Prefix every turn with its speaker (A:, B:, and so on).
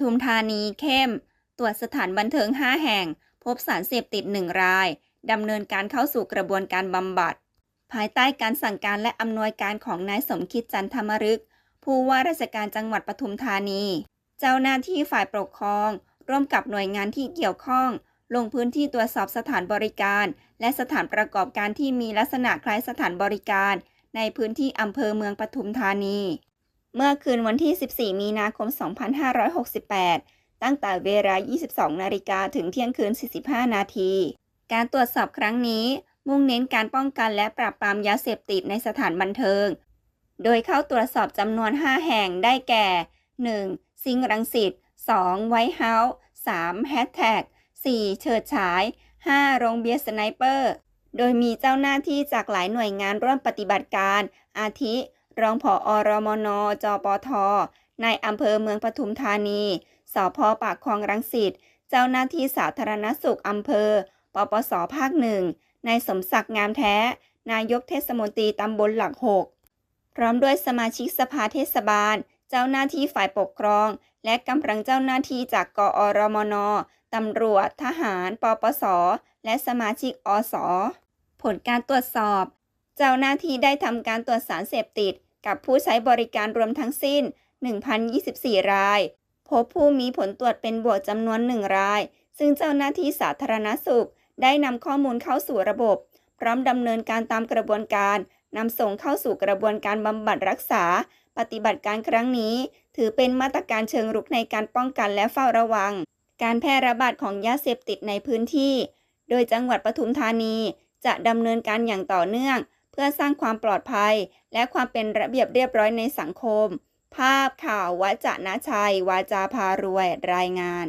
A: ทุมธานีเข้ม ตรวจสถานบันเทิง 5 แห่ง พบสารเสพติด 1 ราย ดำเนินการเข้าสู่กระบวนการบำบัด ภายใต้การสั่งการและอำนวยการของนายสมคิดจันทมรึก ผู้ว่าราชการจังหวัดปทุมธานี เจ้าหน้าที่ฝ่ายปกครอง ร่วมกับหน่วยงานที่เกี่ยวข้อง ลงพื้นที่ตรวจสอบสถานบริการ และสถานประกอบการที่มีลักษณะคล้ายสถานบริการ ในพื้นที่อำเภอเมืองปทุมธานี เมื่อคืนวันที่ 14 มีนาคม 2568 ตั้งแต่เวลา 22 นาฬิกาถึงเที่ยงคืน 45 นาที การตรวจสอบครั้งนี้มุ่งเน้นการป้องกันและปราบปรามยาเสพติดในสถานบันเทิง โดยเข้าตรวจสอบจำนวน 5 แห่งได้แก่ 1. ซิงรังสิต 2. ไวท์เฮาส์ 3. แฮชแท็ก 4. เฉิดฉาย 5. โรงเบียร์สไนเปอร์ โดยมีเจ้าหน้าที่จากหลายหน่วยงานร่วมปฏิบัติการ อาทิ รองผออรมนจปทในอำเภอเมืองปทุมธานีสพปากคลองรังสิตเจ้าหน้าที่สาธารณสุขอำเภอ ปปสภาคหนึ่งนายสมศักดิ์งามแท้ นายกเทศมนตรีตำบลหลักหกพร้อมด้วยสมาชิกสภาเทศบาล เจ้าหน้าที่ฝ่ายปกครอง และกำลังเจ้าหน้าที่จากกอรมนตำรวจ ทหาร ปปส และสมาชิกอส ผลการตรวจสอบ เจ้าหน้าที่ได้ทำการตรวจสารเสพติด กับผู้ใช้บริการรวมทั้งสิ้น 1,024 ราย พบผู้มีผลตรวจเป็นบวกจำนวน 1 ราย ซึ่งเจ้าหน้าที่สาธารณสุข ได้นำข้อมูลเข้าสู่ระบบ พร้อมดำเนินการตามกระบวนการนำส่งเข้าสู่กระบวนการบำบัดรักษา ปฏิบัติการครั้งนี้ ถือเป็นมาตรการเชิงรุกในการป้องกันและเฝ้าระวัง การแพร่ระบาดของยาเสพติดในพื้นที่ โดยจังหวัดปทุมธานีจะดำเนินการอย่างต่อเนื่อง พื่อสร้างความปลอดภัย และความเป็นระเบียบเรียบร้อยในสังคม ภาพข่าววัจนะชัย วาจาพารวย รายงาน